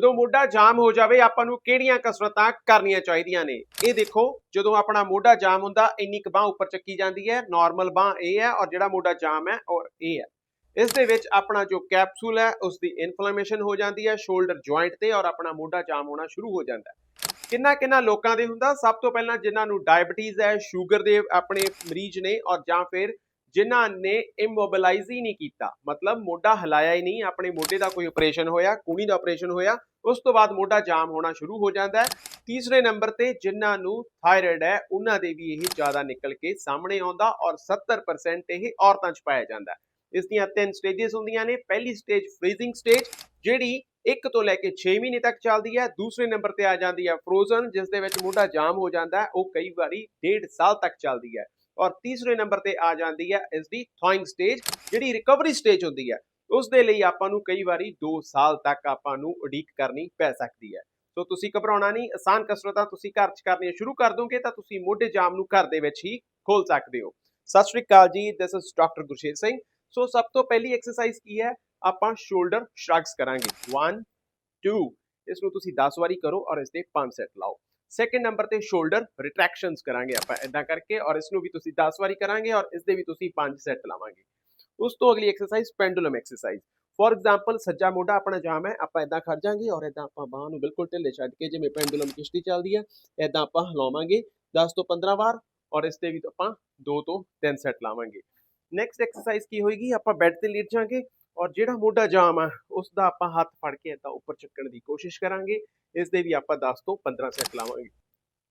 ਜਦੋਂ ਮੋਢਾ ਜਾਮ ਹੋ ਜਾਵੇ, ਆਪਾਂ ਨੂੰ ਕਿਹੜੀਆਂ ਕਸਰਤਾਂ ਕਰਨੀਆਂ ਚਾਹੀਦੀਆਂ ਨੇ? ਇਹ ਦੇਖੋ, ਜਦੋਂ ਆਪਣਾ ਮੋਢਾ ਜਾਮ ਹੁੰਦਾ, ਇੰਨੀ ਕੁ ਬਾਹ ਉੱਪਰ ਚੱਕੀ ਜਾਂਦੀ ਹੈ ਨਾਰਮਲ ਬਾਹ ਇਹ ਹੈ ਔਰ ਜਿਹੜਾ ਮੋਢਾ ਜਾਮ ਹੈ ਔਰ ਇਹ ਹੈ। ਇਸ ਦੇ ਵਿੱਚ ਆਪਣਾ ਜੋ ਕੈਪਸੂਲ ਹੈ ਉਸ ਦੀ ਇਨਫਲੇਮੇਸ਼ਨ ਹੋ ਜਾਂਦੀ ਹੈ ਸ਼ੋਲਡਰ ਜੁਆਇੰਟ ਤੇ ਔਰ ਆਪਣਾ ਮੋਢਾ ਜਾਮ ਹੋਣਾ ਸ਼ੁਰੂ ਹੋ ਜਾਂਦਾ ਹੈ। ਕਿੰਨਾ ਕਿੰਨਾ ਲੋਕਾਂ ਦੇ ਹੁੰਦਾ, ਸਭ ਤੋਂ ਪਹਿਲਾਂ ਜਿਨ੍ਹਾਂ ਨੂੰ ਡਾਇਬੀਟੀਜ਼ ਹੈ ਸ਼ੂਗਰ ਦੇ ਆਪਣੇ ਮਰੀਜ਼ ਨੇ ਔਰ ਜਾਂ ਫਿਰ ਜਿਨ੍ਹਾਂ ਨੇ ਇਮੋਬਿਲਾਈਜ਼ ਹੀ ਨਹੀਂ ਕੀਤਾ। ਮਤਲਬ ਮੋਢਾ ਹਿਲਾਇਆ ਹੀ ਨਹੀਂ, ਆਪਣੇ ਮੋਢੇ ਦਾ ਕੋਈ ਆਪਰੇਸ਼ਨ ਹੋਇਆ ਕੂਣੀ ਦਾ ਆਪਰੇਸ਼ਨ ਹੋਇਆ, ਉਸ ਤੋਂ ਬਾਅਦ ਮੋਢਾ ਜਾਮ ਹੋਣਾ ਸ਼ੁਰੂ ਹੋ ਜਾਂਦਾ ਹੈ। ਤੀਸਰੇ ਨੰਬਰ ਤੇ ਜਿਨ੍ਹਾਂ ਨੂੰ ਥਾਇਰਾਇਡ ਹੈ, ਉਹਨਾਂ ਦੇ ਵੀ ਇਹ ਜ਼ਿਆਦਾ ਨਿਕਲ ਕੇ ਸਾਹਮਣੇ ਆਉਂਦਾ ਔਰ 70% ਇਹ ਔਰਤਾਂ 'ਚ ਪਾਇਆ ਜਾਂਦਾ ਇਸ ਦੀਆਂ ਤਿੰਨ ਸਟੇजेस ਹੁੰਦੀਆਂ ਨੇ। ਪਹਿਲੀ ਸਟੇਜ ਫ੍ਰੀਜ਼ਿੰਗ ਸਟੇਜ ਜਿਹੜੀ 1 ਤੋਂ ਲੈ ਕੇ 6 ਮਹੀਨੇ ਤੱਕ ਚੱਲਦੀ ਹੈ। ਦੂਸਰੇ ਨੰਬਰ ਤੇ ਆ ਜਾਂਦੀ ਹੈ ਫਰੋਜ਼ਨ ਜਿਸ ਦੇ ਵਿੱਚ ਮੋਢਾ ਜਾਮ ਹੋ ਜਾਂਦਾ ਹੈ। ਉਹ ਕਈ ਵਾਰੀ 1.5 ਸਾਲ ਤੱਕ ਚੱਲਦੀ ਹੈ। ਔਰ ਤੀਸਰੇ ਨੰਬਰ ਤੇ ਆ ਜਾਂਦੀ ਹੈ ਇਸ ਦੀ ਥਾਇੰਗ ਸਟੇਜ ਜਿਹੜੀ ਰਿਕਵਰੀ ਸਟੇਜ ਹੁੰਦੀ ਹੈ ਉਸ ਦੇ ਲਈ ਆਪਾਂ ਨੂੰ ਕਈ ਵਾਰੀ 2 ਸਾਲ ਤੱਕ ਆਪਾਂ ਨੂੰ ਉਡੀਕ ਕਰਨੀ ਪੈ ਸਕਦੀ ਹੈ। ਸੋ ਤੁਸੀਂ ਘਬਰਾਉਣਾ ਨਹੀਂ, ਆਸਾਨ ਕਸਰਤਾਂ ਤੁਸੀਂ ਘਰ 'ਚ ਕਰਨੀਆਂ ਸ਼ੁਰੂ ਕਰ ਦੋਗੇ ਤਾਂ ਤੁਸੀਂ ਮੋਢੇ ਜਾਮ ਨੂੰ ਘਰ ਦੇ ਵਿੱਚ ਹੀ ਖੋਲ ਸਕਦੇ ਹੋ। ਸਤਿ ਸ਼੍ਰੀ ਅਕਾਲ ਜੀ this is doctor Gursher Singh. So ਸਭ ਤੋਂ ਪਹਿਲੀ ਐਕਸਰਸਾਈਜ਼ ਕੀ ਹੈ? ਆਪਾਂ ਸ਼ੋਲਡਰ ਸ਼ਰਗਸ ਕਰਾਂਗੇ। 1 2 ਇਸ ਨੂੰ ਤੁਸੀਂ 10 ਵਾਰੀ ਕਰੋ ਔਰ ਇਸ ਦੇ 5 ਸੈਟ ਲਾਓ। ਸੈਕੰਡ ਨੰਬਰ ਤੇ ਸ਼ੋਲਡਰ ਰਿਟਰੈਕਸ਼ਨਸ ਕਰਾਂਗੇ ਆਪਾਂ ਇਦਾਂ ਕਰਕੇ ਔਰ ਇਸ ਨੂੰ ਵੀ ਤੁਸੀਂ 10 ਵਾਰੀ ਕਰਾਂਗੇ ਔਰ ਇਸ ਦੇ ਵੀ ਤੁਸੀਂ 5 ਸੈਟ ਲਾਵਾਂਗੇ ਉਸ ਤੋਂ ਅਗਲੀ exercise pendulum exercise for example ਸੱਜਾ ਮੋਢਾ ਆਪਣਾ ਜਾਮ ਹੈ ਆਪਾਂ ਇਦਾਂ ਖੜ ਜਾਾਂਗੇ ਔਰ ਇਦਾਂ ਆਪਾਂ ਬਾਹ ਨੂੰ ਬਿਲਕੁਲ ਢਿੱਲੇ ਛੱਡ ਕੇ ਜਿਵੇਂ ਪੈਂਡੂਲਮ ਕਿਸ਼ਤੀ ਚੱਲਦੀ ਹੈ ਇਦਾਂ ਆਪਾਂ ਹਿਲਾਵਾਂਗੇ 10 ਤੋਂ 15 ਵਾਰ ਔਰ ਇਸ ਤੇ ਵੀ ਆਪਾਂ 2 ਤੋਂ 3 ਸੈਟ ਲਾਵਾਂਗੇ ਨੈਕਸਟ ਐਕਸਰਸਾਈਜ਼ ਕੀ ਹੋਏਗੀ ਆਪਾਂ ਬੈੱਡ ਤੇ ਲੇਟ ਜਾਾਂਗੇ ਔਰ ਜਿਹੜਾ ਮੋਢਾ ਜਾਮ ਆ ਉਸ ਦਾ ਆਪਾਂ ਹੱਥ ਫੜ ਕੇ ਇਦਾਂ ਉੱਪਰ ਚੱਕਣ ਦੀ ਕੋਸ਼ਿਸ਼ ਕਰਾਂਗੇ। ਇਸ ਦੇ ਵੀ ਆਪਾਂ 10 ਤੋਂ 15 ਸੈਟ ਲਾਵਾਂਗੇ।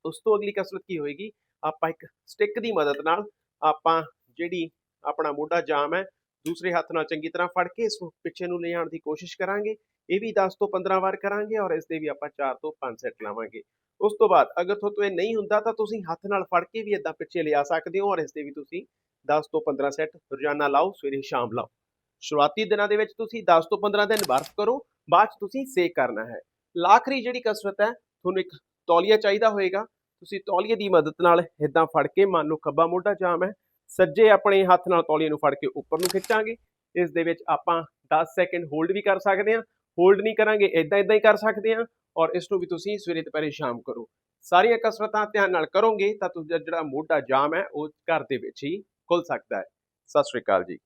ਉਸ ਤੋਂ ਅਗਲੀ ਕਸਰਤ ਕੀ ਹੋਏਗੀ? ਆਪਾਂ ਇੱਕ ਸਟਿੱਕ ਦੀ ਮਦਦ ਨਾਲ ਆਪਾਂ ਜਿਹੜੀ ਆਪਣਾ ਮੋਢਾ ਜਾਮ ਹੈ, ਦੂਸਰੇ ਹੱਥ ਨਾਲ ਚੰਗੀ ਤਰ੍ਹਾਂ ਫੜ ਕੇ ਇਸ ਨੂੰ ਪਿੱਛੇ ਨੂੰ ਲਿਆਉਣ ਦੀ ਕੋਸ਼ਿਸ਼ ਕਰਾਂਗੇ। ਇਹ ਵੀ 10 ਤੋਂ 15 ਵਾਰ ਕਰਾਂਗੇ ਔਰ ਇਸ ਦੇ ਵੀ ਆਪਾਂ 4 ਤੋਂ 5 ਸੈਟ ਲਾਵਾਂਗੇ। ਉਸ ਤੋਂ ਬਾਅਦ ਅਗਰ ਤੁਹਾਨੂੰ ਇਹ ਨਹੀਂ ਹੁੰਦਾ ਤਾਂ ਤੁਸੀਂ ਹੱਥ ਨਾਲ ਫੜ ਕੇ ਵੀ ਇਦਾਂ ਪਿੱਛੇ ਲਿਆ ਸਕਦੇ ਹੋ ਔਰ ਇਸ ਦੇ ਵੀ ਤੁਸੀਂ 10 ਤੋਂ 15 ਸੈਟ ਰੋਜ਼ਾਨਾ ਲਾਓ, ਸਵੇਰੇ ਸ਼ਾਮ ਲਾਓ। ਸ਼ੁਰੂਆਤੀ ਦਿਨਾਂ ਦੇ ਵਿੱਚ ਤੁਸੀਂ 10 ਤੋਂ 15 ਦਿਨ ਬਰਫ ਕਰੋ, ਬਾਅਦ ਚ ਤੁਸੀਂ ਸੇਕ ਕਰਨਾ ਹੈ। ਲਾਖਰੀ ਜਿਹੜੀ ਕਸਰਤ ਹੈ, ਤੁਹਾਨੂੰ ਇੱਕ ਤੌਲੀਆ ਚਾਹੀਦਾ ਹੋਏਗਾ। ਤੁਸੀਂ ਤੌਲੀਏ ਦੀ ਮਦਦ ਨਾਲ ਇਦਾਂ ਫੜ ਕੇ, ਮੰਨ ਲਓ ਖੱਬਾ ਮੋਢਾ ਜਾਮ ਹੈ, ਸੱਜੇ ਆਪਣੇ ਹੱਥ ਨਾਲ ਤੌਲੀਏ ਨੂੰ ਫੜ ਕੇ ਉੱਪਰ ਨੂੰ ਖਿੱਚਾਂਗੇ। ਇਸ ਦੇ ਵਿੱਚ ਆਪਾਂ 10 ਸੈਕਿੰਡ ਹੋਲਡ ਵੀ ਕਰ ਸਕਦੇ ਹਾਂ। ਹੋਲਡ ਨਹੀਂ ਕਰਾਂਗੇ ਇਦਾਂ ਇਦਾਂ ਹੀ ਕਰ ਸਕਦੇ ਹਾਂ ਔਰ ਇਸ ਨੂੰ ਵੀ ਤੁਸੀਂ ਸਵੇਰੇ ਦੁਪਹਿਰੇ ਸ਼ਾਮ ਕਰੋ। ਸਾਰੀਆਂ ਕਸਰਤਾਂ ਧਿਆਨ ਨਾਲ ਕਰੋਗੇ ਤਾਂ ਤੁਹਾਡਾ ਜਿਹੜਾ ਮੋਢਾ ਜਾਮ ਹੈ, ਉਹ ਘਰ ਦੇ ਵਿੱਚ ਹੀ ਖੁੱਲ ਸਕਦਾ ਹੈ। ਸਤਿ ਸ਼੍ਰੀ ਅਕਾਲ ਜੀ।